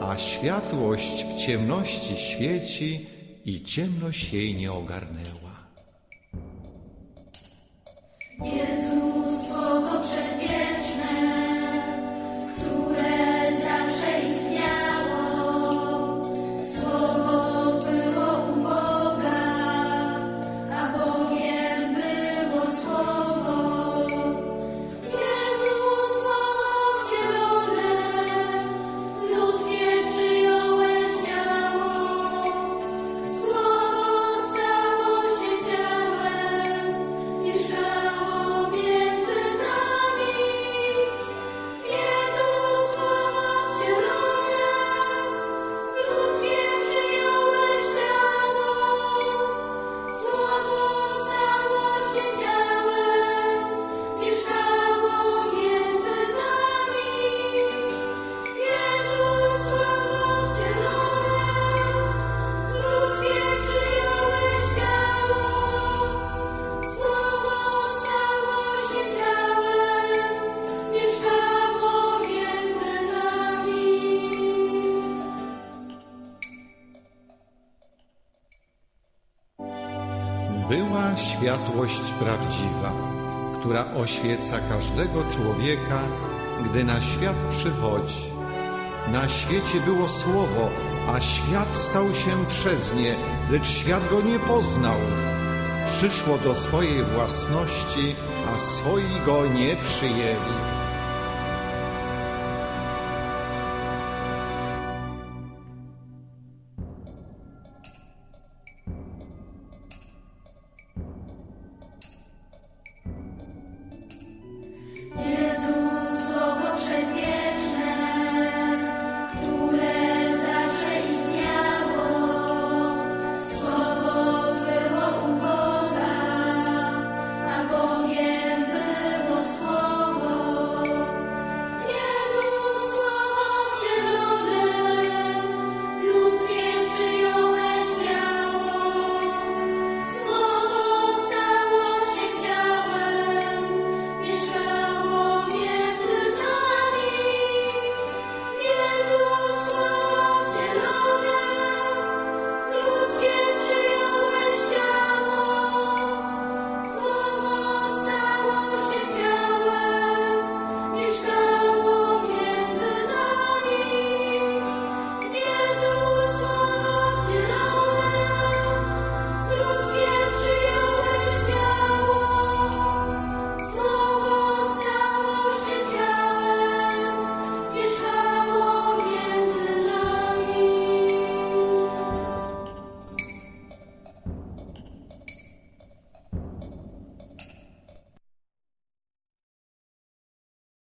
a światłość w ciemności świeci i ciemność jej nie ogarnęła. Była światłość prawdziwa, która oświeca każdego człowieka, gdy na świat przychodzi. Na świecie było Słowo, a świat stał się przez nie, lecz świat go nie poznał. Przyszło do swojej własności, a swoi go nie przyjęli.